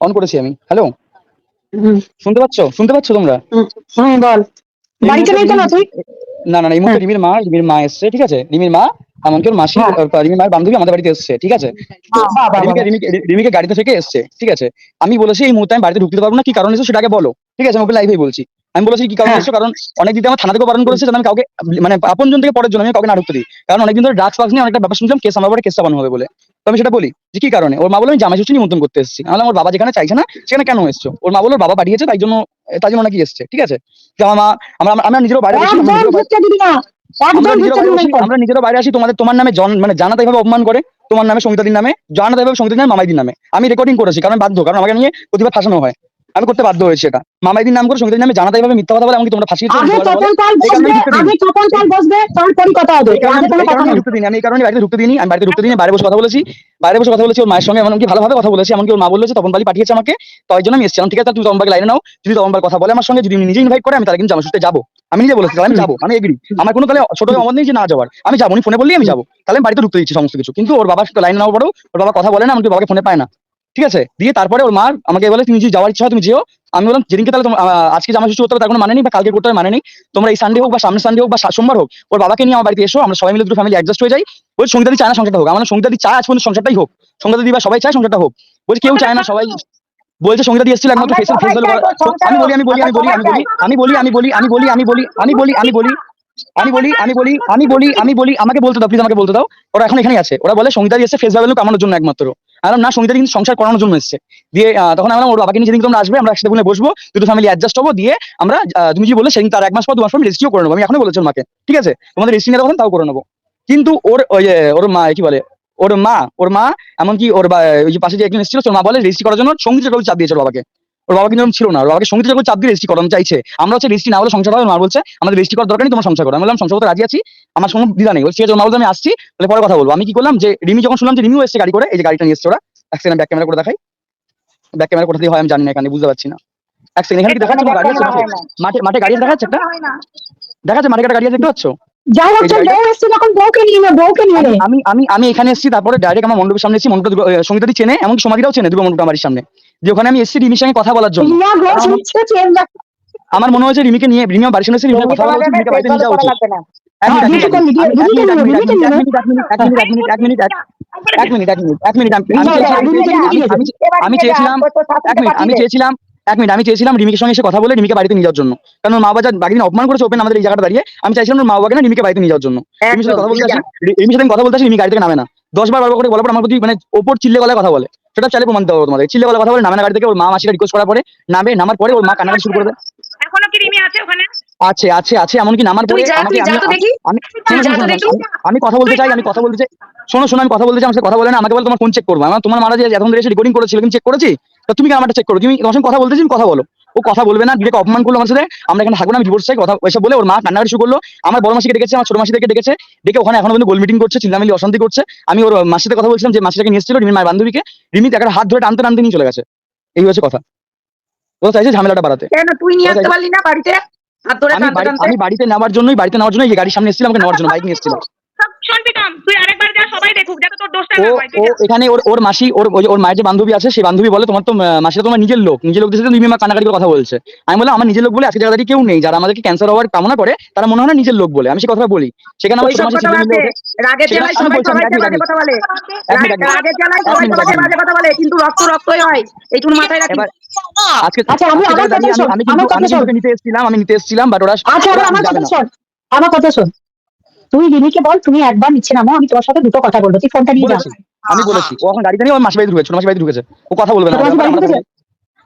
On করেছি আমি। Hello শুনতে পাচ্ছো? শুনতে পাচ্ছ তোমরা? হুম, বল। বাড়িতে নেই তো না তুই? না না এই মুহূর্তে হ্যাঁ। রিমির মা রিমির মা এসছে ঠিক আছে? রিমির মা এমনকি ওর মাসি হ্যাঁ। রিমির মায়ের বান্ধবী আমাদের বাড়িতে এসছে ঠিক আছে? বাহ, রিমিকে গাড়িতে থেকে এসছে ঠিক আছে? আমি বলেছি এই মুহূর্তে আমি বাড়িতে ঢুকতে পারব না কি কারণ এসে সেটাকে আগে বলো। ঠিক আছে আমি লাইভেই বলছি। আমি বলেছি কি কারণ হ্যাঁ। এসেছ কারণ অনেক দিন আমার থানা থেকে বারণ করেছে আমি কাউকে মানে আপন জন থেকে পরের জন্য আমি কাউকে না ঢুকতে দিই। কারণ অনেকদিন ধরে ড্রাগস ফাগস নিয়ে অনেকটা ব্যাপার শুনছিলাম কেস আমার উপরে কেস চাপানো হবে বলে। তো আমি সেটা বলি যে কি কারণে? ওর মা বলে আমি জামাই ষষ্ঠী নিমন্ত্রণ করতে এসেছি। আমি বললাম, ওর বাবা যেখানে চাইছে না সেখানে কেন এসছো? ওর মা বলে বাবা পাঠিয়েছে তাই জন্য তাই জন্য নাকি এসছে। ঠিক আছে? তো আমার মা আমরা আমরা নিজেরও বাইরে আমরা নিজেরও বাইরে- আমরা আমরা আসি তোমাদের তোমার নামে জন মানে জানাতে এভাবে অপমান করে তোমার নামে সঙ্গীতাদির নামে জানাতে এভাবে সঙ্গীতাদির নামে মামাইদির নামে। আমি রেকর্ডিং করেছি কারণ বাধ্য কারণ আমাকে নিয়ে প্রতিবার ফাঁসানো হয়। আমি করতে বাধ্য হয়েছি এটা। মামাইদির নাম করে সঙ্গীতাদির নামে জানাতে এভাবে মিথ্যা কথা বলে এমনকি তোমরা ফাঁসিয়েছো আগে কাল বসবে আগে কাল বসবে তারপরই কথা হবে। এই আগে কোনো কথা নেই ঢুকতে আমি এই কারণে বাড়িতে ঢুকতে দিইনি আমি বাড়িতে ঢুকতে দিইনি বাইরে বসে কথা বলেছি বাইরে বসে কথা বলেছি ওর মায়ের সঙ্গে এমনকি ভালোভাবে কথা বলেছি এমনকি ওর মা বলেছে তপন বালি পাঠিয়েছে আমাকে তাই জন্য আমি এসেছিলাম। ঠিক আছে তুমি তপন লাইনে নাও যদি তপন বালি কথা বলে আমার সঙ্গে যদি নিজে ইনভাইট করে আমি তাহলে কিন্তু সুস্থে যাব। আমি নিজে বলেছি আমি যাব আমি এগ্রি আমার কোনো তাহলে ছোট অমত নেই যে না যাওয়ার। আমি যাব উনি ফোনে বললেই আমি যাব। তাহলে আমি বাড়িতে ঢুকতে দিচ্ছি সমস্ত কিছু। কিন্তু ওর বাবার লাইনে নেওয়ার পরেও ওর বাবা কথা বলে না এমনকি বাবাকে ফোনে পায় না। ঠিক আছে দিয়ে তারপরে ওর মা আমাকে বলে তুমি যদি যাওয়ার ইচ্ছা হয় তুমি যেও আমি বললাম যেদিনকে তাহলে আজকে জামা ষষ্ঠী করতে হবে তার কোনো মানে নেই বা কালকে করতে হবে মানে নেই তোমরা এই সানডে হোক বা সামনের সানডে হোক বা সোমবার হোক ওর বাবাকে নিয়ে আমার বাড়িতে এসো আমরা সবাই মিলে দুটো ফ্যামিলি অ্যাডজাস্ট হয়ে যাই ওই সঙ্গীতাদি চায় না সংসারটা হোক আমার সঙ্গীতাদি চায় আজ পর্যন্ত সংসারটাই হোক সঙ্গীতাদি বা সবাই চায় সংসারটা হোক বলছে কেউ চায় না সবাই বলছে সঙ্গীতাদি এসেছিল একমাত্র আমরা ফেসের সবাই ফেস চাই তোর সংসার আমি বলি আমি বলি আমি বলি আমি বলি আমি বলি আমি বলি আমি বলি আমি বলি আমি বলি আমি বলি আমি বলি আমি বলি আমি বলি আমি বলি আমাকে বলতে দাও প্লিজ আমাকে বলতে দাও ওরা এখন এখানেই আছে ওরা বলে সঙ্গীতাদি এসে ফেস ভ্যালু কামানোর জন্য একমাত্র আমি না, সঙ্গীতা কিন্তু সংসার করানোর জন্য এসেছে। দিয়ে তখন আমরা ওর বাবাকে নিয়ে যেদিন তোমরা আসবে, আমরা একসাথে বলে বসবো দুটো ফ্যামিলি অ্যাডজাস্ট হব, দিয়ে আমরা তুমি যে বলে সেদিন তার এক মাস পর, দু মাস পর রেজিস্ট্রিও করে নেব। আমি এখনও বলেছি মাকে, ঠিক আছে? তোমাদের রেজিস্ট্রি কথা তাও করে নেব। কিন্তু ওর, ওই ওর মা, কি বলে, ওর মা ওর মা, এমনকি ওর ওই পাশে যে একজন এসেছিল ওর মা বলে রেজিস্ট্রি করার জন্য সঙ্গীতের চাপ দিয়েছে বাবাকে। ওর বাবা কিন্তু ছিল না। ওর বাবাকে সংগীত চক্রবর্তী চাপ দিয়ে রেজিস্ট্রি করানো চাইছে আমরা হচ্ছে রেজিস্ট্রি না হলে সংসার হবে মা বলছে আমাদের রেজিস্ট্রি করার দরকার নেই তোমার সংসার করো। আমি বললাম সংসার করতে রাজি আছি আমার কোনো দ্বিধা নেই। ঠিক আছে মা বলছে আমি আসছি তাহলে পরে কথা বলব। আমি কি করলাম যে রিমি যখন শুনলাম যে রিমিও এসছে গাড়ি করে এই যে গাড়িটা নিয়ে এসছে ওরা এক সেকেন্ড ব্যাক ক্যামেরা করে দেখাই। ব্যাক ক্যামেরা কোথা দিয়ে হয় আমি জানি না এখানে বুঝতে পারছি না। এক সেকেন্ড এখানে কি দেখাচ্ছে? গাড়ি আছে মাঠে? মাঠে গাড়ি আছে দেখাচ্ছে একটা? দেখা যাচ্ছে মাঠে গাড়ি আছে দেখতে পাচ্ছ? যাই হোক এই বউ এসছে যখন বউকে নিয়ে নে বউকে নিয়ে নে। আমি- আমি আমি এখানে এসেছি তারপরে ডাইরেক্ট আমার মণ্ডপের সামনে এসেছি মণ্ডপ সঙ্গীতাদি চেনে এমনকি সমাধিটাও চেনে দুটো মণ্ডপটা বাড়ির সামনে। যে ওখানে আমি এসেছি রিমির সঙ্গে কথা বলার জন্য আমার মনে হয়েছে রিমিকে নিয়ে রিমি বাড়ির সঙ্গে রিমিকে কথা বলার জন্য বাড়িতে নিয়ে যাওয়া উচিত আমি চেয়েছিলাম এক মিনিট আমি চেয়েছিলাম এক রিমিকের সঙ্গে এসে কথা বলে রিমিকে বাড়িতে নিয়ে যাওয়ার জন্য কারণ মা বাবা বাকি অপমান করেছে ওপেন আমাদের এই জায়গাটা দাঁড়িয়ে আমি চাইছিলাম মা বাবাকে না রিমিকে বাড়িতে নিয়ে যাওয়ার জন্য রিমির সাথে কথা বলতে রিমির সাথে কথা বলতে রিমি গাড়ি থেকে নামে না দশ বার বারবার করে বলার পর আমার প্রতি মানে ওপর চিল্লে গলায় কথা বলে সেটা চাইলে প্রমাণ দেওয়া তোমাদের। চিল্লে বলে কথা বলে নামে না গাড়ি থেকে ওর মা মাসিরা রিকোয়েস্ট করার পরে নামে নামার পরে ওর মা কান্নাকাটি শুরু করে দেয়। এখনও কি রিমি আছে ওখানে? আছে আছে আছে এমনকি নামার পরে আমাকে আমি তো দেখি। আমি তুই যা তো দেখি। আমি- আমি কথা বলতে চাই আমি কথা বলতে চাই। শোনো শোনো আমি কথা বলতে চাই আমার সাথে কথা বলে না আমাকে বলে তোমার ফোন চেক করব। আমার তোমার মারা যে এখন ধরে এসে রেকর্ডিং করেছিল কিন্তু চেক করেছি? তো তুমি কেন আমারটা চেক করো? তুমি তোমার সঙ্গে কথা বলতেছি তুমি কথা বলো। ও কথা বলবে না ডিরেক্ট অপমান করল আমার সাথে। আমরা এখানে থাকব না আমি ডিভোর্স চাই কথা এসব বলে ওর মা কান্নাকাটি শুরু করল। আমার বড় মাসিকে ডেকেছে আমার ছোট মাসিকে ডেকেছে। ডেকে ওখানে এখনও পর্যন্ত গোল মিটিং করছে চিল্লামিলি অশান্তি করছে। আমি ওর মাসির সাথে কথা বলছিলাম যে মাসিটাকে নিয়ে এসেছিল রিমির মায়ের বান্ধবীকে। রিমি একটা হাত ধরে টানতে টানতে নিয়ে চলে গেছে। এই হচ্ছে কথা। ও চাইছে ঝামেলাটা বাড়াতে। কেন তুই নিয়ে আসতে পারলি না বাড়িতে? হাত ধরে আমি বাড়িতে নেওয়ার জন্যই বাড়িতে নেওয়ার জন্য এই গাড়ির সামনে এসেছিলাম আমাকে নেওয়ার জন্য বাইক নিয়ে এসেছিলাম শোন প্রীতম তুই আরেকবার সবাই দেখুক যাতে তোর দোষটা না হয় ও ঠিক আছে এখানে ওর ওর মাসি ওর ওই ওর মায়ের যে বান্ধবী আছে সেই বান্ধবী বলে তোমার তো মাসিটা তোমার নিজের লোক। নিজের লোকদের সাথে তুমি আমার কানাকাটি করে কথা বলছে। আমি বললাম আমার নিজের লোক বলে আজকে কেউ নেই। যারা আমাদেরকে ক্যান্সার হওয়ার কামনা করে তারা মনে হয় না নিজের লোক বলে। আমি সেই কথাটা বলি। সেখানে আমার কথা মিলে রাগের জ্বালায় সবাই মিনিট, কথা বলে। রাগের জ্বালায় সবাই। বাজে কথা বলে কিন্তু রক্ত রক্তই হয় এইটুকু মাথায় রাখি। আজকে আচ্ছা, আমি আমার কথা শোন, আমি কিন্তু আমি কিন্তু শোন। ওকে নিতে এসেছিলাম আমি নিতে এসেছিলাম বাট ওরা আচ্ছা আমার কথা শোন। আমার কথা শোন। তুই রিমিকে বল তুমি একবার নিচ্ছে নামো আমি তোমার সাথে দুটো কথা বলব তুই ফোনটা নিয়ে যা। বলেছি আমি বলেছি ও এখন গাড়িতে নিয়ে ওর মাসি বাড়ি ঢুকেছে মাসি বাড়ি ঢুকেছে ও কথা বলবে না। আমরা-?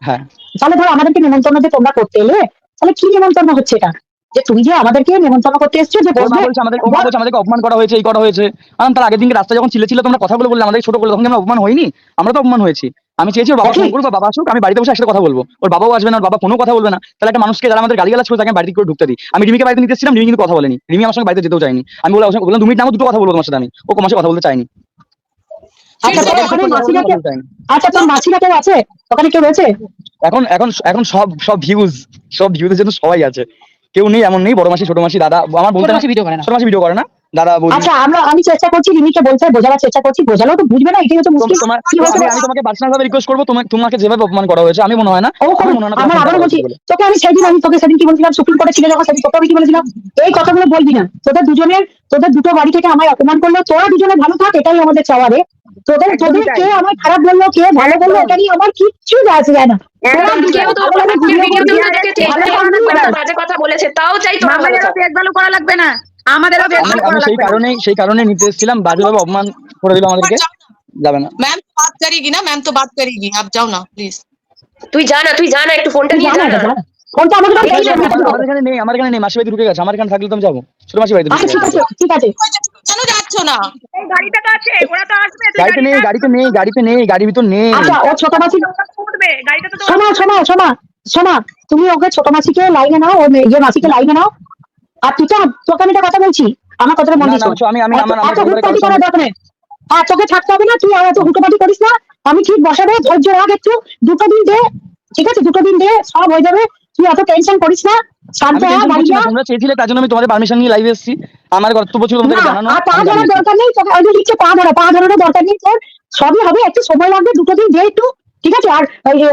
হ্যাঁ। তাহলে ধর আমাদেরকে নেমন্তন্ন যে তোমরা করতে এলে তাহলে কি নেমন্তন্ন হচ্ছে এটা? যে তুমি যে আমাদেরকে নেমন্তন্ন করতে এসছো যে বলছে আমাদের আমাদেরকে অপমান করা হয়েছে এই করা হয়েছে। কারণ তার আগের দিনকে রাস্তায় যখন ছিলে ছিল তোমরা কথা বলে বললে আমাদের ছোট বলে তখন আমরা অপমান হয়নি আমরা তো অপমান হয়েছি। আমি চেয়েছি ওর বাবা। ফোন করুক বা বাবা আসুক আমি বাড়িতে বসে একসাথে কথা বলব। ওর বাবাও আসবে না ওর বাবা ফোনও কথা বলবে না। তাহলে একটা মানুষকে যারা আমাদের গালিগালাজ করে তাকে বাড়িতে করে ঢুকতে দিই। আমি রিমিকে বাড়িতে নিতে এসেছিলাম রিমি কিন্তু কথা বলেনি। রিমি আমার সঙ্গে বাড়িতে যেতেও চাইনি আমি বলে বললাম দু মিনিট নামো দুটো কথা বলব তোমার সাথে আমি। ও কমাসে কথা বলতে চাইনি আচ্ছা আচ্ছা তোর মাসিরা কেউ আছে? ওখানে কেউ রয়েছে? এখন এখন এখন সব সব ভিউজ সব ভিউজের জন্য সবাই আছে। কেউ নেই এমন নেই। বড় মাসি ছোট মাসি দাদা আমার বলতে মাসি ভিডিও করে না। ছোট মাসি ভিডিও করে না। দাদা আচ্ছা আমরা আমি চেষ্টা করছি রিমিকে বলতে বোঝাবার চেষ্টা করছি বোঝালেও তো বুঝবে না এটাই হচ্ছে মুশকিল। তোমার কি হয়েছে? আমি তোমাকে পার্সোনাল ভাবে রিকোয়েস্ট করব তোমাকে তোমাকে যেভাবে অপমান করা হয়েছে আমি মনে হয় না। ও আমার মনে না আমার আবার বলছি তোকে আমি সেদিন আমি তোকে সেদিন কি বলছিলাম? সুপ্রিম কোর্টে ছিল যখন সেদিন তোকে আমি কি বলেছিলাম? এই কথাগুলো বলবি না। তোদের দুজনের তোদের দুটো বাড়ি থেকে আমায় অপমান করল তোরা দুজনে ভালো থাক এটাই আমাদের চাওয়া রে। তোদের তোদের কে আমার খারাপ বলল কে ভালো বলল এটা নিয়ে আমার কিচ্ছু যায় আসে যায় না। বাজে কথা বলেছে তাও চাই তোমরা ভালো। করা লাগবে না। আমাদের আচ্ছা, আমি সেই কারণে সেই কারণে নিতে এসেছিলাম অপমান করে দিল আচ্ছা, আমাদেরকে। যাবে না। ম্যাম তো না? ম্যাম তো আপ যাও না প্লিজ তুই যা না তুই যা না একটু ফোনটা নিয়ে যা না ছোট মাসি তুমি ওকে ছোট মাসিকে লাইনে নাও ইয়ে মাসিকে লাইনে নাও। আর তুই তো তোকে আমি কথা বলছি। আমার কথাটা মন শোন। আমি- আমি- আমার- আমার এত হুটপাটি করার দরকার নেই। আর তোকে থাকতে হবে না তুই আর এত হুটোপাটি করিস না। আমি ঠিক বসাবো ধৈর্য রাখ একটু। দুটো দিন দে ঠিক আছে? দুটো দিন দে সব হয়ে যাবে। তুই এত টেনশন করিস না। শান্ত আমি বাড়ি যা। তোমরা চেয়েছিলে তার জন্য আমি তোমাদের পারমিশন নিয়ে লাইভে এসেছি। আমার কর্তব্য ছিল তোমাদের জানানো আর পা ধরার দরকার নেই তোকে ওই লিখছে পা ধরা পা ধরার দরকার নেই তোর। সবই হবে একটু সময় লাগবে দুটো দিন দে একটু। ঠিক আছে? আর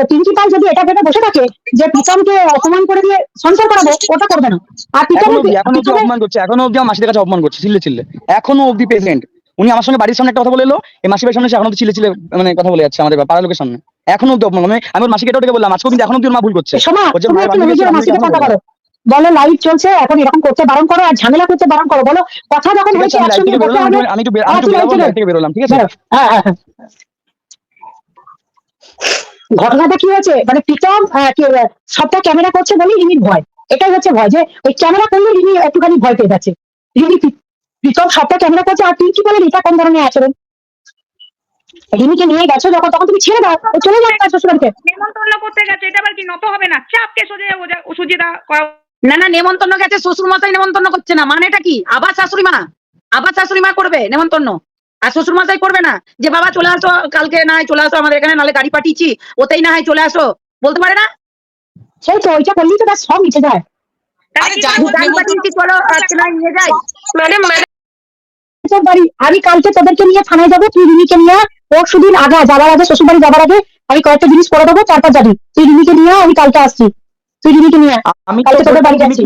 প্রিন্সিপাল যদি এটা ভেবে বসে থাকে যে প্রীতমকে অপমান করে দিয়ে সংসার করাবো ওটা করবে না। আর এখনও অব্দি এখনও অপমান করছে এখনও অব্দি আমার মাসিদের কাছে অপমান করছে চিল্লে চিল্লে। এখনও অব্দি প্রেজেন্ট উনি আমার সঙ্গে বাড়ির সামনে একটা কথা বলে এলো এই মাসি সামনে সে এখনও অব্দি চিল্লে চিল্লে মানে কথা বলে যাচ্ছে আমাদের পাড়ার লোকের সামনে। এখনও অব্দি অপমান। আমি আমি মাসিকে এটাও ডেকে বললাম আজকে কিন্তু এখনও অব্দি মা ভুল করছে। মাসিকে কথা করো বলো। লাইভ চলছে এখন এরকম করতে বারণ করো আর ঝামেলা করতে বারণ করো। বলো কথা যখন হয়েছে আমি একসঙ্গে থেকে বেরোলাম হবে। আমি একটু আচ্ছা, বেরোলাম ঠিক আছে? হ্যাঁ হ্যাঁ হ্যাঁ। ঘটনাটা কি হয়েছে? মানে প্রীতম সবটা ক্যামেরা করছে বলেই রিমির ভয়। এটাই হচ্ছে ভয় যে ওই ক্যামেরা করলে রিমি একটুখানি ভয় পেয়ে যাচ্ছে। রিমি, প্রীতম সবটা ক্যামেরা করছে, আর তুই কি বলেন এটা কোন ধরনের আচরণ? রিমিকে নিয়ে গেছো যখন, তখন তুমি ছেড়ে দাও চলে যাবে তার শ্বশুরবাড়িতে। নেমন্তন্ন করতে গেছে, এটা আবার কি নত হবে না? চাপকে সোজা সুজিতা করা না না, নেমন্তন্ন গেছে শ্বশুর মশাই নেমন্তন্ন করছে না। মানেটা কি? আবার শাশুড়ি মা, আবার শাশুড়ি মা করবে নেমন্তন্ন? আর শ্বশুর মশাই করবে না? যে বাবা চলে আসো কালকে না হয় চলে আসো আমাদের এখানে নালে গাড়ি পাঠিয়েছি ওতেই না হয় চলে আসো। বলতে পারে না? সেই তো ওইটা করলেই তো তার সব মিটে যায়। তাহলে আরে কি যাই করব? হোক, গাড়ি পাঠিয়েছি চলো আজকে না নিয়ে যাই। ম্যাডাম ম্যাডাম তোর বাড়ি আমি কালকে তোদেরকে নিয়ে থানায় যাব তুই রিমিকে নিয়ে পরশু দিন আগা যাবার আগে শ্বশুর বাড়ি যাবার আগে আমি কয়েকটা জিনিস করে দেবো তারপর যাবি তুই রিমিকে নিয়ে আমি কালকে আসছি। তুই রিমিকে নিয়ে। আমি কালকে তোদের বাড়ি যাচ্ছি।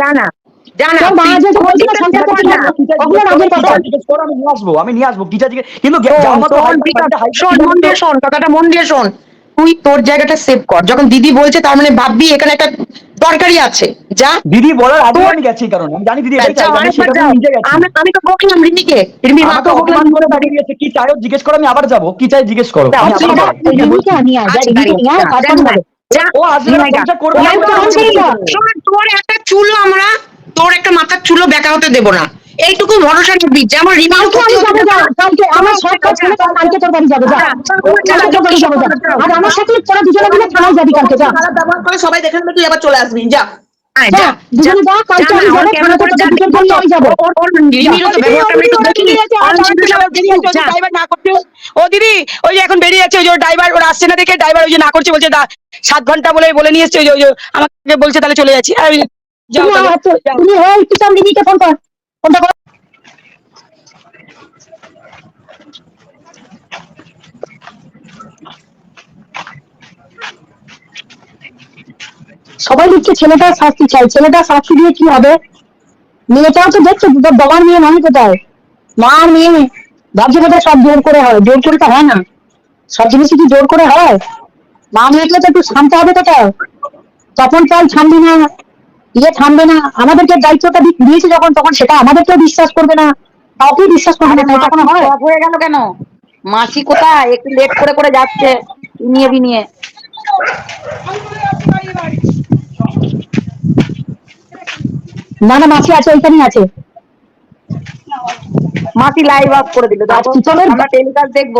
জানা। আমি নিয়ে আসব। চাই কিন্তু কথাটা মন দিয়ে শোন। তুই তোর জায়গাটা সেভ কর। যখন দিদি বলছে তার মানে ভাববি এখানে একটা দরকারি আছে। যা। দিদি বলার আগে আমি গেছি কারণে। আমি জানি দিদি চাই আমি আরেকবার সেটা যাও। নিজে গেছি। আমি আমি তো বকলাম রিমিকে। রিমির মা তো বকলাম করে কি চাইও জিজ্ঞেস করো আমি আবার যাব। কি চাই জিজ্ঞেস করো। আমি আচ্ছা, রিমিকে আচ্ছা, ও যা। সংসার করবে। তোর একটা চুলো আমরা তোর একটা মাথার চুলো বেকা হতে দেবো না এইটুকু ভরসা রাখবি যেমন কালকে আমি যাব যা, কালকে আমার সব কাজ কালকে তোর বাড়ি যাব যা কালকে তোর বাড়ি যাব যা আর আমার সাথে তোরা দুজনে মিলে থানায় যাবি কালকে যা ব্যবহার করে সবাই দেখে নেবে তুই আবার চলে আসবি যা ও দিদি ওই যে এখন বেরিয়ে যাচ্ছে ওই যে ড্রাইভার ওরা আসছে না দেখে ড্রাইভার ওই যে না করছে বলছে দা- সাত ঘণ্টা বলে বলে নিয়ে এসছে ওই যে- ওই যে আমাকে বলছে তাহলে চলে যাচ্ছি তুমি রিমিকে ফোন কর। ফোনটা কর। সবাই লিখছে ছেলেটা শাস্তি চাই। ছেলেটা শাস্তি দিয়ে কি হবে? মেয়েটাও তো দেখছ দুটো বাবার মেয়ে মানে কোথায়? মা আর মেয়ে। ভাবছে কোথায় সব জোর করে হয়। জোর করে তো হয় না। সব জিনিসই কি জোর করে হয়? মা মেয়েকে তো একটু শান্ত হবে কোথায়? তপন পাল থামবে না। ইয়ে থামবে না আমাদেরকে দায়িত্বটা দিয়েছে যখন তখন সেটা আমাদেরকেও বিশ্বাস করবে না কাউকে বিশ্বাস করবে না তাই তখন হয়? হয়ে গেল কেন? মাসি কোথায়? একটু লেট করে করে যাচ্ছে নিয়ে বি নিয়ে না না মাসি আছে ওইখানেই আছে। মাসি লাইভ অফ করে দিল দেখো পিছনের- আমরা টেলিকাস্ট দেখব।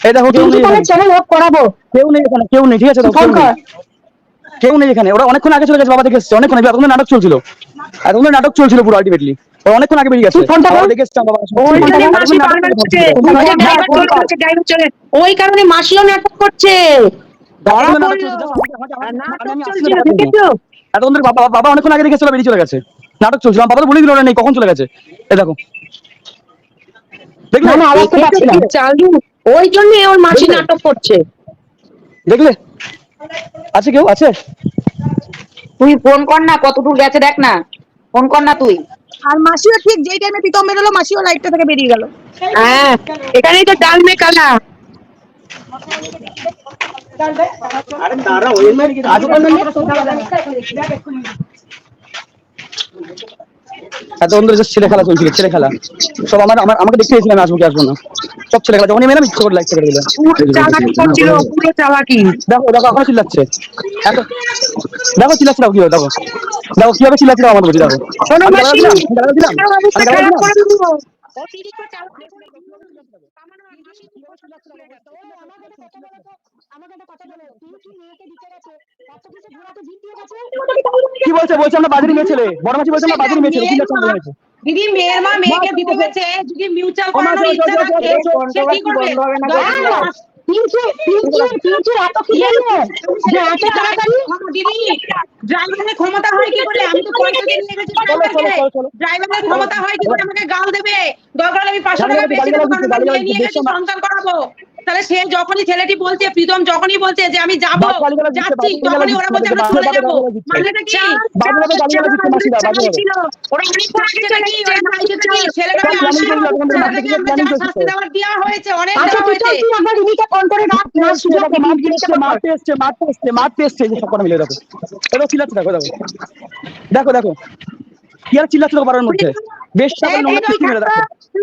এই দেখো কেউ নেই চ্যানেল অফ করাবো। কেউ নেই এখানে কেউ নেই ঠিক আছে তো, ফোন কর। কেউ নেই এখানে। ওরা অনেকক্ষণ আগে চলে গেছে বাবা দেখে এসছে। অনেকক্ষণ আগে এতক্ষণ নাটক চলছিল। এতক্ষণ নাটক চলছিল পুরো আলটিমেটলি ওরা অনেকক্ষণ আগে বেরিয়ে গেছে। ওই কারণে মাসিও নাটক করছে। এতক্ষণ বাবা বাবা অনেকক্ষণ আগে দেখে চলে বেরিয়ে চলে গেছে। নাটক চলছিল। বাবা তো বলে দিল ওরা নেই। কখন চলে গেছে? এই দেখো। দেখলে? না না আওয়াজ তো পাচ্ছি না। চালু ওই জন্য ওর মাসি নাটক করছে। দেখলে? আছে কেউ? আছে? তুই ফোন কর না কতদূর গেছে দেখ না। ফোন কর না তুই। আর মাসিও ঠিক যেই টাইমে প্রীতম বেরোলো মাসিও লাইটটা থেকে বেরিয়ে গেল। হ্যাঁ এখানেই তো ডাল মে কালা এতক্ষণ ধরে just ছেলে খেলা চলছিল ছেলে খেলা। সব আমার আমার আমাকে দেখতে এসেছিলাম আসব কি আসব না সব ছেলে খেলা। যখনই মেলাম ইচ্ছে করে লাইক করে দিলাম চালাকি করছিল পুরো চালাকি। দেখো দেখো এখনও চিল্লাচ্ছে। এত- দেখো চিল্লাচ্ছে দেখো কি হয়, দেখো। দেখো কীভাবে চিল্লাচ্ছে দেখো আমাদের বলছি দেখো। শোনো আমি মাসি গালাগাল দিলাম? আমি গালাগাল দিলাম? আমার আমি গালাগাল খারাপ দিলাম? করে দিবো কি বলছে বলছে আমরা বাজারে মেয়ে ছেলে বড় মাসি বলছে আমরা বাজারে মেয়ে ছেলে আমাদের কাছে। দিদি মেয়ের মা মেয়েকে দিতে গেছে যদি মিউচুয়াল মা, ইচ্ছা থাকে সে কি করবে কি ড্রাইভারের ক্ষমতা হয় কি করে আমি তো পয়সা নিয়ে গেছি। ড্রাইভারের ক্ষমতা হয় কি করে আমাকে গাল দেবে দরকার আমি পাঁচশো টাকা বেশি নিয়ে গেছি সন্তান করাবো তাহলে সে যখনই ছেলেটি বলছে প্রীতম যখনই বলছে যে আমি যাব বাপ গালি গালি দিচ্ছে, যাচ্ছি বাপ গালি তখনই ওরা দিচ্ছে, বলছে আমরা বাপ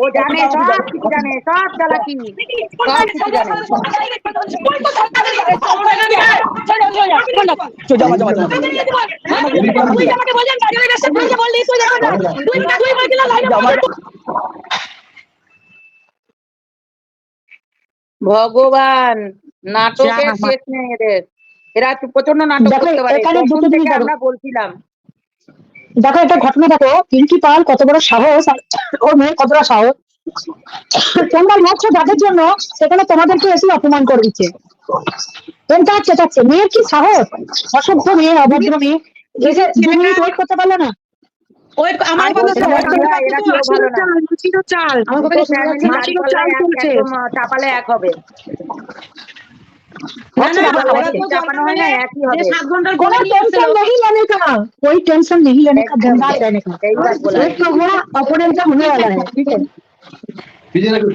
ও জানে সব কিছু জানে সব চালাকি সব কিছু জানে ভগবান নাটকের শেষ নেই এদের। এরা প্রচণ্ড নাটক করতে পারে দুটো থেকে আমরা বলছিলাম। দেখো একটা ঘটনা দেখো। পিঙ্কি পাল কত বড় সাহস ওর মেয়ে কতটা সাহস। তোমরা লড়ছো যাদের জন্য সেখানে তোমাদেরকে এসে অপমান করে দিচ্ছে। এটা চেটাচ্ছে মেয়ের কি সাহস? অসভ্য মেয়ে অভদ্র মেয়ে। ওয়েট করতে পারল না। চাল। চাল এক- চলছে। कोई टेंशन नहीं लेने का धन्यवाद रहने का एक का हुआ अपोनेंट का होने वाला है ठीक है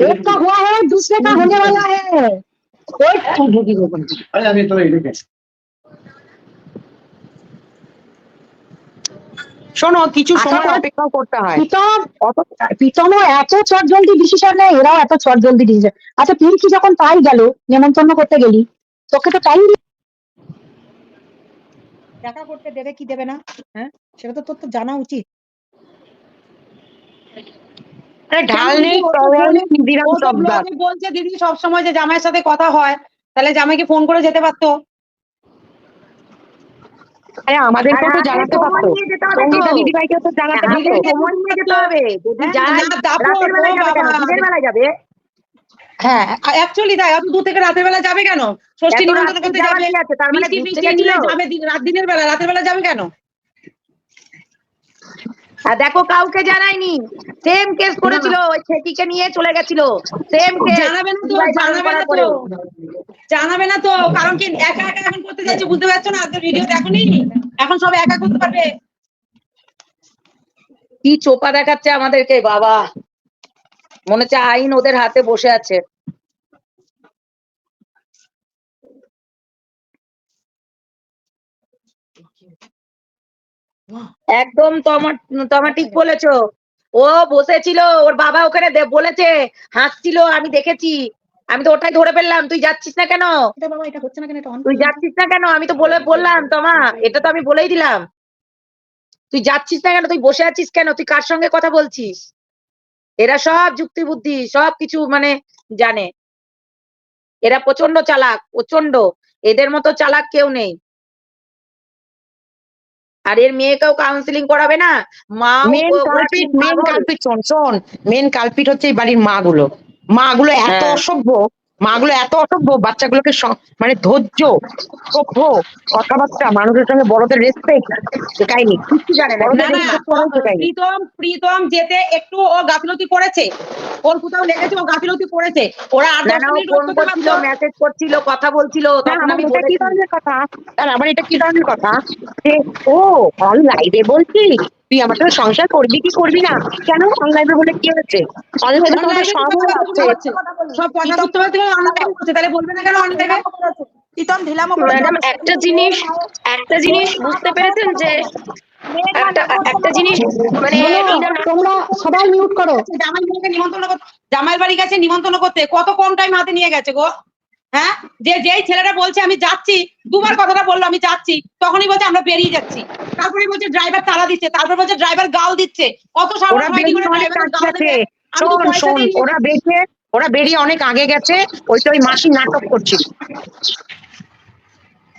एक का हुआ है दूसरे का होने वाला है कोई শোনো কিছু সময় আশা কর- অপেক্ষা করতে হয়। প্রীতম অত প্রীতমও এত চট জলদি ডিসিশন নেয় এরাও এত চট জলদি ডিসিশন আচ্ছা পিঙ্কি যখন তাই গেল নেমন্তন্ন করতে গেলি তোকে তো টাইম দেখা করতে দেবে কি দেবে না? হ্যাঁ? সেটা তো তোর তো জানা উচিত। আরে ঢাল নেই বলছে দিদি? সব সময় যে জামাইয়ের সাথে কথা হয় তাহলে জামাইকে ফোন করে যেতে পারতো। আরে আমাদের তো জানাতে পারতো। নিয়ে যেতে হবে। তো। সঙ্গীতা দিদিভাইকেও তো জানাতে আমাদের পারতো। সময় নিয়ে যেতে হবে। হ্যাঁ। দিনের বেলায় যাবে? হ্যাঁ অ্যাকচুয়ালি তাই অত দূর থেকে রাতের বেলা যাবে কেন? ষষ্ঠী এত নিমন্ত্রণ করতে যাবে। আছে? তার মানে মিষ্টি ঘুরতে নিয়ে যাবে দিন- রাত দিনের বেলা রাতের বেলা যাবে কেন? আর দেখো কাউকে জানায়নি। সেম কেস করেছিল ওই ছেটিকে নিয়ে চলে গেছিল। সেম কেস জানাবে না তো জানাবে না তো। জানাবে না তো কারণ কি একা একা এখন করতে যাচ্ছে বুঝতে পারছ না? তো ভিডিও দেখোনি? এখন সব একা করতে পারবে? কি চোপা দেখাচ্ছে আমাদেরকে বাবা। মনে হচ্ছে আইন ওদের হাতে বসে আছে। একদম তোমার তোমার ঠিক বলেছ। ও বসেছিল ওর বাবা ওখানে বলেছে হাসছিল আমি দেখেছি। আমি তো ওটাই ধরে ফেললাম তুই যাচ্ছিস না কেন? তুই যাচ্ছিস না কেন? আমি তো বলে বললাম তোমা এটা তো আমি বলেই দিলাম। তুই যাচ্ছিস না কেন? তুই বসে আছিস কেন? তুই কার সঙ্গে কথা বলছিস? এরা সব যুক্তি বুদ্ধি সব কিছু মানে জানে। এরা প্রচণ্ড চালাক প্রচণ্ড এদের মতো চালাক কেউ নেই। আর এর মেয়েকেও কাউন্সিলিং করাবে না? মা মেন কালপিট মেন কালপিট শোন শোন মেন কালপিট হচ্ছে এই বাড়ির মা গুলো মা গুলো এত হ্যাঁ। অসভ্য মা গুলো এত অসভ্য বাচ্চাগুলোকে মানে ধৈর্য সভ্য কথাবার্তা মানুষের সঙ্গে বড়দের রেসপেক্ট শেখায়নি। কিছু জানে না। প্রীতম প্রীতম যেতে একটু ও গাফিলতি করেছে। ওর কোথাও লেগেছে ও গাফিলতি করেছে। ওরা না দশ মিনিট করছিল মেসেজ করছিল কথা বলছিল তখন আমি কি ধরনের কথা? আর আমার এটা কি ধরনের কথা? যে ও অনলাইনে বলছি তুই আমার সাথে সংসার করবি কি করবি না? কেন অনলাইনে বলে কি হয়েছে? অনলাইনে তোমাদের সব হচ্ছে কথা বুঝতে পারছি অনলাইন করছে তাহলে বলবে না কেন অনলাইনে প্রীতম ঢিলামো ম্যাডাম একটা জিনিস একটা জিনিস বুঝতে পেরেছেন যে একটা একটা জিনিস মানে তোমরা সবাই মিউট করো। জামাই বাড়ি গেছে নিমন্ত্রণ করতে। কত কম টাইম হাতে নিয়ে গেছে গো? হ্যাঁ? যে যেই ছেলেটা বলছে আমি যাচ্ছি। দুবার কথাটা বলল আমি যাচ্ছি। তখনই বলছে আমরা বেরিয়ে যাচ্ছি। তারপরে বলছে ড্রাইভার তালা দিচ্ছে। তারপর বলছে ড্রাইভার গাল দিচ্ছে। কত সাহস ওরা হয় কি বেরিয়ে অনেক ড্রাইভার আগে গাল গেছে দেবে তো শোন শোন ওরা বেরিয়ে ওরা বেরিয়ে অনেক আগে গেছে। ওইটা ওই মাসি নাটক করছিল।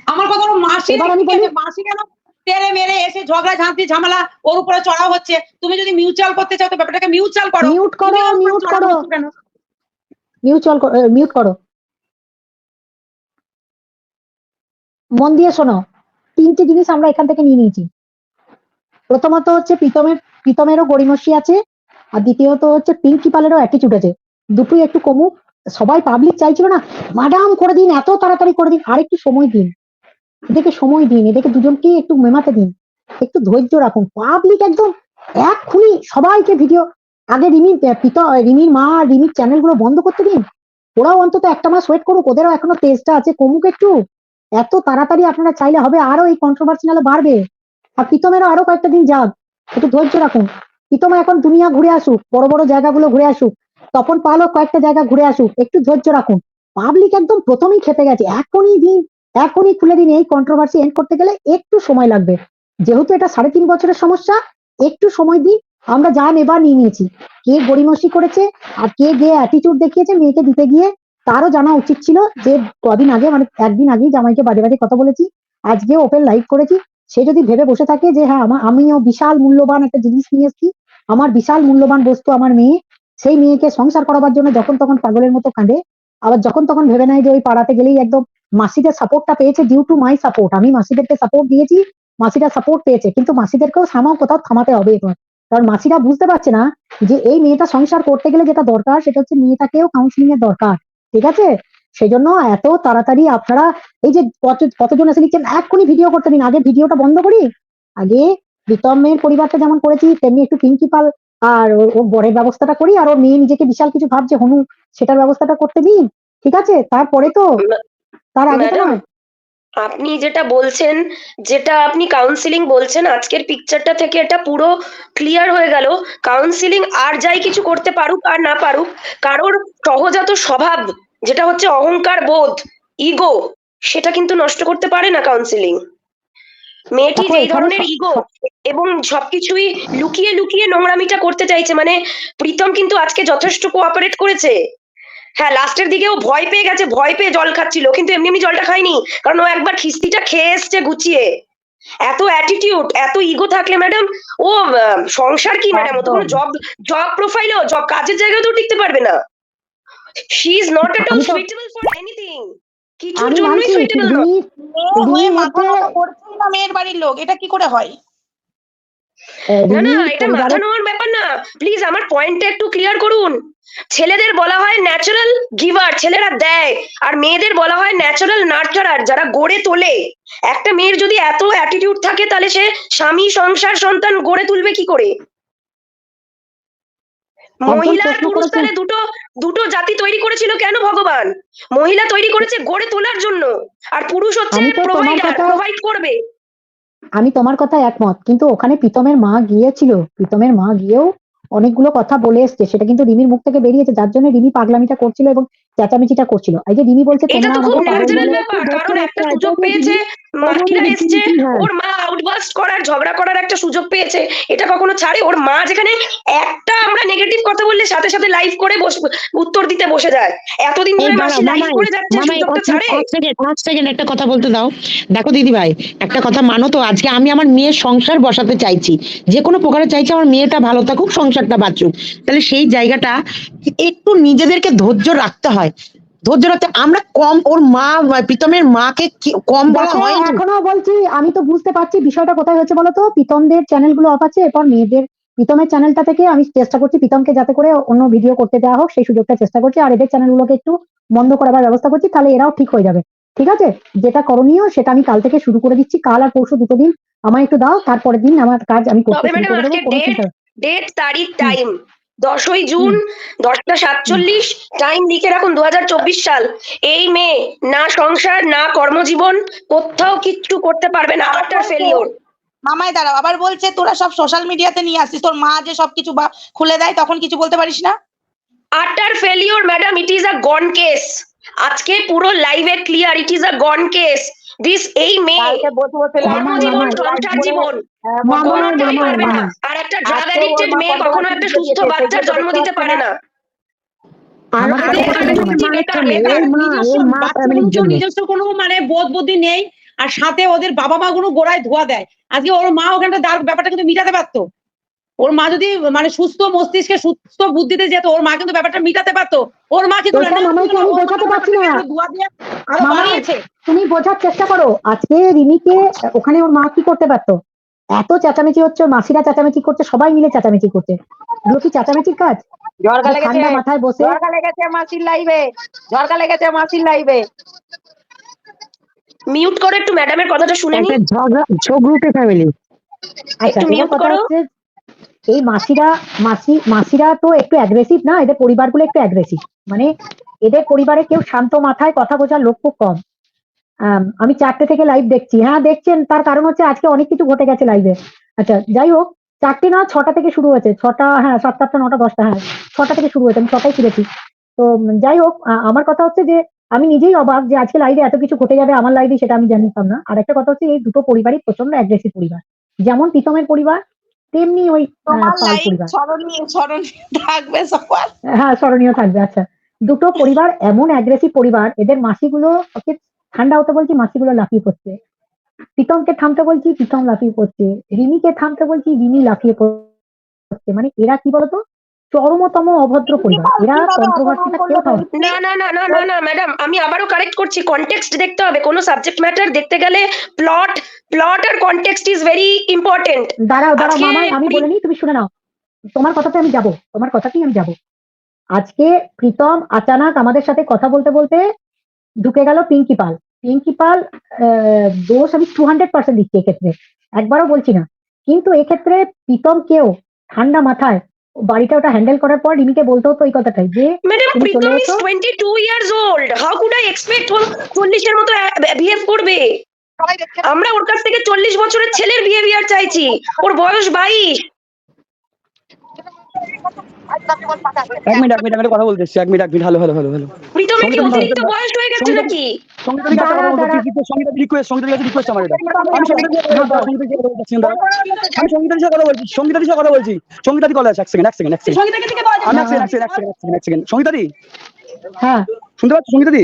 আমার কথা মাসি মাসি কেন তেরে মেরে এসে ঝগড়া ঝাঁটি ঝামেলা ওর উপরে চড়াও হচ্ছে? তুমি যদি মিউচুয়াল করতে চাও তো ব্যাপারটাকে মিউচুয়াল করো। মিউট করো ওর মিউট করো? মিউচুয়াল মিউট করো। মন দিয়ে শোনো। তিনটে জিনিস আমরা এখান থেকে নিয়ে নিয়েছি। প্রথমত হচ্ছে প্রীতমের, প্রীতমেরও গড়িমসি আছে, আর দ্বিতীয়ত হচ্ছে পিঙ্কি পালেরও অ্যাটিচিউড আছে। দুটোই একটু কমুক। সবাই পাবলিক চাইছিল না ম্যাডাম করে দিন, এত তাড়াতাড়ি করে দিন। আর একটু সময় দিন। এদেরকে সময় দিন, এদেরকে দুজনকে একটু মেমাতে দিন। একটু ধৈর্য রাখুন। পাবলিক একদম এক্ষুনি সবাইকে ভিডিও আগে রিমির পিত রিমির মা রিমির চ্যানেলগুলো বন্ধ করতে দিন। ওরাও অন্তত একটা মাস ওয়েট করুক, ওদেরও এখনও তেজটা আছে, কমুক একটু। এত তাড়াতাড়ি আপনারা চাইলে হবে আরও এই কন্ট্রোভার্সি নালে বাড়বে। আর প্রীতমেরও আরও কয়েকটা দিন যাক, একটু ধৈর্য রাখুন। প্রীতম এখন দুনিয়া ঘুরে আসুক, বড় বড় জায়গাগুলো ঘুরে আসুক, তপন পালও কয়েকটা জায়গা ঘুরে আসুক, একটু ধৈর্য রাখুন। পাবলিক একদম প্রথমেই খেতে গেছে, এখনই দিন, এখনই খুলে দিন এই কন্ট্রোভার্সি এন্ড করতে গেলে একটু সময় লাগবে। যেহেতু এটা সাড়ে তিন বছরের সমস্যা, একটু সময় দিন, আমরা যা নেবার নিয়ে নিয়েছি। কে গড়িমসি করেছে আর কে গিয়ে অ্যাটিটিউড দেখিয়েছে, মেয়েকে দিতে গিয়ে তারও জানা উচিত ছিল যে কদিন আগে মানে একদিন আগেই জামাইকে বাড়ি বাড়ি কথা বলেছি। আজকে ওপেন লাইভ করেছি। সে যদি ভেবে বসে থাকে যে হ্যাঁ আমার আমিও বিশাল মূল্যবান একটা জিনিস নিয়ে এসেছি, আমার বিশাল মূল্যবান বস্তু আমার মেয়ে, সেই মেয়েকে সংসার করাবার জন্য যখন তখন পাগলের মতো কাঁদে। আবার যখন তখন ভেবে নেয় যে ওই পাড়াতে গেলেই একদম মাসিদের সাপোর্টটা পেয়েছে ডিউ টু মাই সাপোর্ট আমি মাসিদেরকে সাপোর্ট দিয়েছি, মাসিরা সাপোর্ট পেয়েছে, কিন্তু মাসিদেরকেও সামাও কোথাও থামাতে হবে এবার। কারণ মাসিরা বুঝতে পারছে না যে এই মেয়েটা সংসার করতে গেলে যেটা দরকার, সেটা হচ্ছে মেয়েটাকেও কাউন্সিলিং এর দরকার। ঠিক আছে? সেই জন্য এত তাড়াতাড়ি আপনারা এই যে কত- কতজন এসে লিখছেন এক্ষুনি ভিডিও করতে দিন। আগে ভিডিওটা বন্ধ করি। আগে প্রীতমের পরিবারটা যেমন করেছি তেমনি একটু পিঙ্কি পাল আর ওর ওর বরের ব্যবস্থাটা করি আর ওর মেয়ে নিজেকে বিশাল কিছু ভাবছে হনু সেটার ব্যবস্থাটা করতে দিন। ঠিক আছে? তারপরে তো তার আগে তো নয়। আপনি যেটা বলছেন যেটা আপনি কাউন্সিলিং বলছেন আজকের পিকচারটা থেকে এটা পুরো ক্লিয়ার হয়ে গেল। কাউন্সিলিং আর যাই কিছু করতে পারুক আর না পারুক কারোর সহজাত স্বভাব যেটা হচ্ছে অহংকার বোধ ইগো সেটা কিন্তু নষ্ট করতে পারে না কাউন্সিলিং মেয়েটি এখানে ধরনের ইগো এবং সবকিছুই লুকিয়ে লুকিয়ে নোংরামিটা করতে চাইছে মানে প্রীতম কিন্তু আজকে যথেষ্ট কোঅপারেট করেছে। হ্যাঁ লাস্টের দিকে ও ভয় পেয়ে গেছে ভয় পেয়ে জল খাচ্ছিল কিন্তু এমনি এমনি জলটা খায়নি কারণ ও একবার খিস্তিটা খেয়ে এসছে গুছিয়ে। এত অ্যাটিটিউড এত ইগো থাকলে ম্যাডাম ও সংসার কি ম্যাডাম ও তো কোনো জব জব প্রোফাইলেও জব কাজের জায়গাতেও টিকতে পারবে না। She is not at all suitable for anything কিছুর জন্যই সুইটেবল নয় হয়ে মাথা করছেই না মেয়ের বাড়ির লোক এটা কি করে হয়? না না এটা মাথা নেওয়ার ব্যাপার না। প্লিজ আমার পয়েন্টটা একটু ক্লিয়ার করুন। ছেলেদের বলা হয় ন্যাচারাল গিভার ছেলেরা দেয়। আর মেয়েদের বলা হয় ন্যাচারাল নার্চারার যারা গড়ে তোলে। একটা মেয়ের যদি এত অ্যাটিটিউড থাকে তাহলে সে স্বামী সংসার সন্তান গড়ে তুলবে কি করে? মহিলা আর পুরুষ তাহলে দুটো দুটো জাতি তৈরি করেছিল কেন ভগবান? মহিলা তৈরি করেছে গড়ে তোলার জন্য। আর পুরুষ হচ্ছে প্রোভাইডার প্রোভাইড করবে। আমি তোমার কথা একমত কিন্তু ওখানে প্রীতমের মা গিয়েছিল। প্রীতমের মা গিয়েও অনেকগুলো কথা বলে এসছে। সেটা কিন্তু রিমির মুখ থেকে বেরিয়েছে যার জন্য রিমি পাগলামিটা করছিল এবং চেঁচামেচিটা করছিল। এই যে রিমি বলছে এটা তো খুব ন্যাচারাল ব্যাপার। কারণ একটা সুযোগ পেয়েছে মাসিরা এসছে ওর মা আউটবাস্ট করার ঝগড়া করার একটা সুযোগ পেয়েছে। এটা কখনো ছাড়ে? ওর মা যেখানে একটা আমরা নেগেটিভ কথা বললে সাথে সাথে লাইভ করে বস উত্তর দিতে বসে যায়। এতদিন ধরে মাসি লাইভ করে যাচ্ছে সুযোগটা ছাড়ে? এক সেকেন্ড এক সেকেন্ড একটা কথা বলতে দাও। দেখো দিদি ভাই একটা কথা মানো তো আজকে আমি আমার মেয়ের সংসার বসাতে চাইছি। যে কোনো প্রকারে চাইছি আমার মেয়েটা ভালো থাকুক সংসারটা বাঁচুক। তাহলে সেই জায়গাটা একটু নিজেদেরকে ধৈর্য রাখতে হয়। ধৈর্য রাখতে আমরা কম ওর মা প্রীতমের মাকে কম বলা হয় এখনও বলছি আমি তো বুঝতে পারছি বিষয়টা কোথায় হচ্ছে বলতো প্রীতমদের চ্যানেলগুলো অফ আছে এরপর মেয়েদের প্রীতমের চ্যানেলটা থেকে আমি চেষ্টা করছি প্রীতমকে যাতে করে অন্য ভিডিও করতে দেওয়া হোক সেই সুযোগটা চেষ্টা করছি। আর এদের চ্যানেল গুলোকে একটু বন্ধ করাবার ব্যবস্থা করছি তাহলে এরাও ঠিক হয়ে যাবে। ঠিক আছে? যেটা করণীয় সেটা আমি কাল থেকে শুরু করে দিচ্ছি। কাল আর পরশু দুটো দিন আমায় একটু দাও তারপরের দিন আমার কাজ আমি করতে ডেট তারিখ টাইম দশই জুন দশটা সাতচল্লিশ। টাইম লিখে রাখুন দু হাজার চব্বিশ সাল। এই মেয়ে না সংসার না কর্মজীবন কোথাও কিচ্ছু করতে পারবে না। আফটার ফেলিওর মামাই দাঁড়াও আবার বলছে তোরা সব সোশ্যাল মিডিয়াতে নিয়ে আসছিস তোর মা যে সবকিছু বা খুলে দেয় তখন কিছু বলতে পারিস না? Utter failure madam it is a gone case আজকে পুরো লাইভে clear it is a gone case this এই মেয়ে কর্মজীবন সংসার জীবন। মামা কোনোটাই মামা পারবে না। মামা আর একটা ড্রাগ অ্যাডিক্টেড মেয়ে কখনো একটা সুস্থ বাচ্চার জন্ম দিতে পারে না। আমার আরেকটা কথা কথা বলছি, বলছি, এটা- মায়ের জন্য, এটা ওর মা নিজস্ব ওর মা বাচ্চাগুলোর ফ্যামিলির তো জন্য নিজস্ব কোনো মানে বোধ বুদ্ধি নেই। আর সাথে ওদের বাবা মা গুলো গোড়ায় ধোয়া দেয়। আজকে ওর মা ওখানটা দার ব্যাপারটা কিন্তু মিটাতে পারতো। ওর মা যদি মানে সুস্থ মস্তিষ্কে সুস্থ বুদ্ধিতে যেত ওর মা কিন্তু ব্যাপারটা মিটাতে পারতো। ওর মা কিন্তু তুমি বোঝার চেষ্টা করো। আজকে রিমিকে ওখানে ওর মা কি করতে পারতো? এত চেঁচামেচি হচ্ছে মাসিরা চেঁচামেচি করছে সবাই মিলে চেঁচামেচি করছে। এগুলো কি চেঁচামেচির কাজ? ঝড়কা লেগেছে। মাথায় বসে ঝড়কা লেগেছে মাসির লাইভে ঝড়কা লেগেছে মাসির লাইভে মিউট করে একটু ম্যাডামের কথাটা শুনে নি ঝগড়া ঝগড়ুটে ফ্যামিলি আচ্ছা একটু mute কথা করো। এই মাসিরা মাসি মাসিরা তো একটু অ্যাগ্রেসিভ না? এদের পরিবারগুলো একটু অ্যাগ্রেসিভ মানে এদের পরিবারে কেউ শান্ত মাথায় কথা বোঝার লোক খুব কম। আম, চারটে থেকে লাইভ দেখছি। হ্যাঁ দেখছেন তার কারণ হচ্ছে আজকে অনেক কিছু ঘটে গেছে লাইভে আচ্ছা যাই হোক চারটে না ছটা থেকে শুরু হয়েছে। ছটা হ্যাঁ সাতটা আটটা নটা দশটা হ্যাঁ ছটা থেকে শুরু হয়েছে আমি ছটায় ফিরেছি। তো যাই হোক আমার কথা হচ্ছে যে আমি নিজেই অবাক যে আজকে লাইভে এত কিছু ঘটে যাবে আমার লাইভে সেটা আমি জানতাম না। আর একটা কথা হচ্ছে এই দুটো পরিবারই প্রচণ্ড অ্যাগ্রেসিভ পরিবার। যেমন প্রীতমের পরিবার তেমনি ওই পাল পরিবার। থাকবে হ্যাঁ স্মরণীয় থাকবে আচ্ছা। দুটো পরিবার এমন অ্যাগ্রেসিভ পরিবার এদের মাসিগুলো ওকে ঠান্ডা হতে বলছি মাসিগুলো লাফিয়ে পড়ছে। প্রীতমকে থামতে বলছি প্রীতম লাফিয়ে পড়ছে। রিমিকে থামতে বলছি রিমি লাফিয়ে পড়ছে। মানে এরা কি বলতো? চরমতম অভদ্র পরিবার। এরা কন্ট্রোভার্সিটা কেউ না না না না না না ম্যাডাম আমি আবারও কারেক্ট করছি। কনটেক্সট দেখতে হবে। কোনো সাবজেক্ট ম্যাটার দেখতে গেলে প্লট প্লট আর কনটেক্সট ইজ ভেরি ইম্পর্টেন্ট দাঁড়াও দাঁড়াও মামাই আমি প্রি- বলে নিই তুমি শুনে নাও। তোমার কথাতে আমি যাব। তোমার কথাতেই আমি যাব। আজকে প্রীতম আচানক আমাদের সাথে কথা বলতে বলতে ঢুকে গেল পিঙ্কি পাল। পিঙ্কি পাল দোষ আমি টু হান্ড্রেড পার্সেন্ট দিচ্ছি এক্ষেত্রে। একবারও বলছি না। কিন্তু এক্ষেত্রে প্রীতম কেউ ঠান্ডা মাথায় বাড়িটা ওটা হ্যান্ডেল করার পর রিমিকে বলতে হতো এই কথাটাই যে ম্যাডাম প্রীতম ইজ এসো। Twenty two years old how could I expect ও চল্লিশের মতো বিহেভ করবে? আমরা ওর কাছ থেকে চল্লিশ বছরের ছেলের বিহেভিয়ার চাইছি। ওর বয়স বাইশ। এক মিনিট এক মিনিট আমি কথা বলতে এসেছি এক মিনিট এক minute hello hello hello hello. হয়ে সঙ্গীতাদি কথা বলছি, সঙ্গীতাদি কল আছে এক সেকেন্ড এক সেকেন্ড এক সেকেন্ড সঙ্গীতাকে থেকে বল আমি এক সেকেন্ড এক সেকেন্ড এক সেকেন্ড এক সেকেন্ড এক সেকেন্ড সঙ্গীতাদি হ্যাঁ। শুনতে পাচ্ছ সঙ্গীতাদি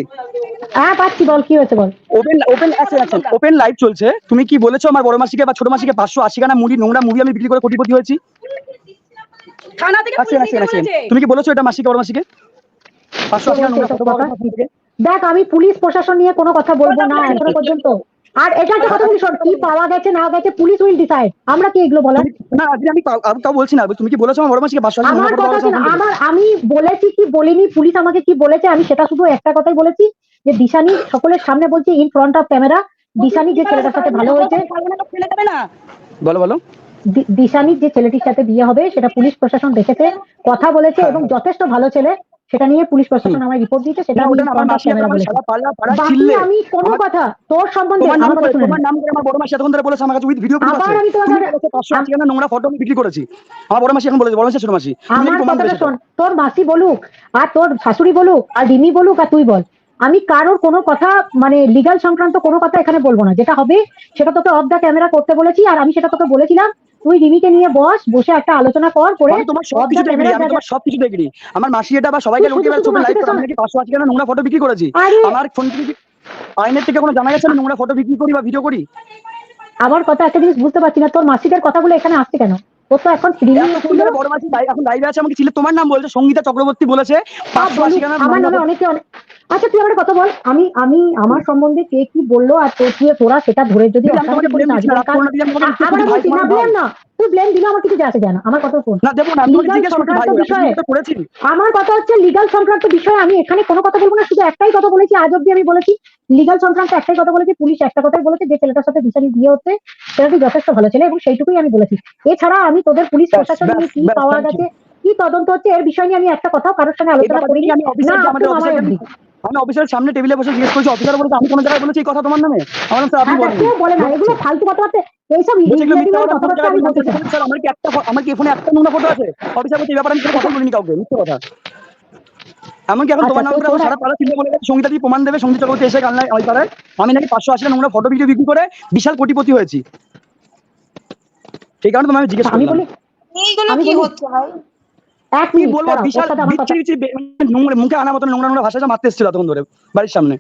হ্যাঁ পাচ্ছি বল কি হয়েছে বল। ওপেন ওপেন ওপেন লাইভ চলছে। তুমি কি বলেছ আমার বড় মাসিকে বা ছোট মাসিকে পাঁচশো আশি খানা মুড়ি নোংরা মুড়ি আমি বিক্রি করে কোটিপতি হয়েছি? থানা থেকে তুমি কি বলেছ এটা মাসিকে বড় মাসিকে পাঁচশো আশি? দেখ আমি পুলিশ প্রশাসন নিয়ে কোনো কথা বলব না এখনও পর্যন্ত। আর এটা একটা কথা বলি শোন কি পাওয়া গেছে না গেছে পুলিশ উইল ডিসাইড আমরা কি এগুলো বলার? না আজকে আমি আমি তাও বলছি না। তুমি কি বলেছ আমার বড় মাসিকে আমার কথা আমার আমি বলেছি কি বলিনি পুলিশ আমাকে কি বলেছে আমি সেটা শুধু একটা কথাই বলেছি যে দিশানি সকলের সামনে বলছি in front of camera Dishani যে ছেলেটার সাথে ভালো হয়েছে। না বলো বলো। দিশানির যে ছেলেটির সাথে বিয়ে হবে সেটা পুলিশ প্রশাসন দেখেছে কথা বলেছে এবং যথেষ্ট ভালো ছেলে সেটা নিয়ে পুলিশ প্রশাসন আমায় রিপোর্ট দিয়েছে সেটা আমি বাকি আমি কোনো কথা তোর সম্বন্ধে আমার কথা শুনে নাম করে আমার বড় মাসি এতক্ষণ ধরে বলেছে আমার কাছে উইথ ভিডিও আবার আছে। আমি টাকা নোংরা ফটো আমি বিক্রি করেছি। আমার বড় মাসি এখন বলেছে বড় মাসি ছোট মাসি আমার কথাটা শোন তোর মাসি বলুক আর তোর শাশুড়ি বলুক আর রিমি বলুক আর তুই বল। আমি কারোর কোনো কথা মানে লিগাল সংক্রান্ত কোনো কথা এখানে বলব না। যেটা হবে সেটা তোকে অফ দ্য ক্যামেরা করতে বলেছি আর আমি সেটা তোকে বলেছিলাম তুই রিমিকে নিয়ে বস বসে একটা আলোচনা কর করে তোমার সব কিছু দেখবি আমি তোমার তোমার সবকিছু দেখবি। আমার মাসি এটা বা সবাইকে লুকিয়ে শুধু লাইভ করে আমি নাকি আশি টাকা নোংরা ফটো বিক্রি করেছি? আমার ফোন থেকে আইনের থেকে কোনো জানা গেছে না নোংরা ফটো বিক্রি করি বা ভিডিও করি? আবার কথা একটা জিনিস বুঝতে পারছি না তোর মাসিদের কথাগুলো এখানে আসছে কেন? ও তো এখন বড় এখন লাইভে আছে আমাকে ছিল তোমার নাম বলছে সঙ্গীতা চক্রবর্তী বলেছে আমার নামে অনেকে অনেক আচ্ছা তুই আমার কথা বল। আমি আমি আমার সম্বন্ধে কে কি বলল আর তোর তুই তোরা সেটা ধরে যদি না, আমি বলছি না তোমার ভাই। ব্লেম না তুই ব্লেম দিলে আমার কিছু আসে যায় আমার কথা শোন। না দেবো না আমি জিজ্ঞেস করছি ভাই বিষয়ে- করেছি আমার কথা হচ্ছে লিগাল সংক্রান্ত বিষয়ে আমি এখানে কোনো কথা বলব না শুধু একটাই কথা বলেছি আজ আমি বলেছি সংক্রান্ত একটাই কথা বলেছি পুলিশ একটা কথাই বলেছে যে ছেলেটার সাথে বিচারি বিয়ে হচ্ছে ছেলেটি যথেষ্ট ভালো ছেলে এবং সেইটুকুই আমি বলেছি। এছাড়া আমি তোদের পুলিশ প্রশাসন কি পাওয়া গেছে কি তদন্ত হচ্ছে এর বিষয় নিয়ে আমি একটা কথাও কারোর সঙ্গে আলোচনা করিনি। আমি অফিসারের সামনে টেবিলে বসে জিজ্ঞেস করেছি অফিসার বলেছে আমি কোনো জায়গায় বলেছি এই কথা তোমার নামে? আমার স্যার আপনি বলেন বলে না এগুলো ফালতু কথাবার্তা এইসব। স্যার আমার কি একটা আমার কি ফোনে একটা নোংরা ফটো আছে। অফিসার বলছে এই ব্যাপারে আমি কথা বলিনি কাউকে মিথ্যা কথা। এমনকি এখন তোমার আচ্ছা, নাম করে সারা পাড়া চিন্তা বলে সঙ্গীতা দিয়ে প্রমাণ দেবে সংগীত চক্রবর্তী এসে কান্নায় ওই পাড়ায়। আমি নাকি পাঁচশো আশি নোংরা ফটো ভিডিও বিক্রি করে বিশাল কোটিপতি হয়েছি। সেই কারণে তোমায় জিজ্ঞেস আমি বলি এইগুলো কি বলি- হচ্ছে ভাই? এক মিনিট বলব? বিশাল বিচ্ছিরি বিচ্ছিরি নোংরা মুখে আনা মতো নোংরা নোংরা ভাষা মারতে এসেছিল তখন ধরে বাড়ির সামনে।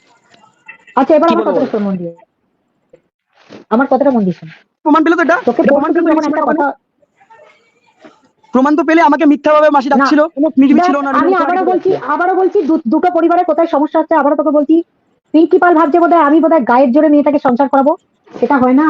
আচ্ছা এবার আমার বলব? কথাটা শোন মন দিয়ে। আমার কথাটা মন দিয়ে শোন। প্রমাণ পেলে তো এটা? প্রমাণ তো পেলে আমাকে মিথ্যাভাবে মাসি ডাকছিল ছিল না আমি আবারও বলছি আবারও বলছি দুটো পরিবারে কোথায় সমস্যা হচ্ছে আবারও তোকে বলছি প্রিন্সিপাল ভাবছে বোধহয় আমি বোধহয় গায়ের জোরে মেয়েটাকে সংসার করাবো সেটা হয় না।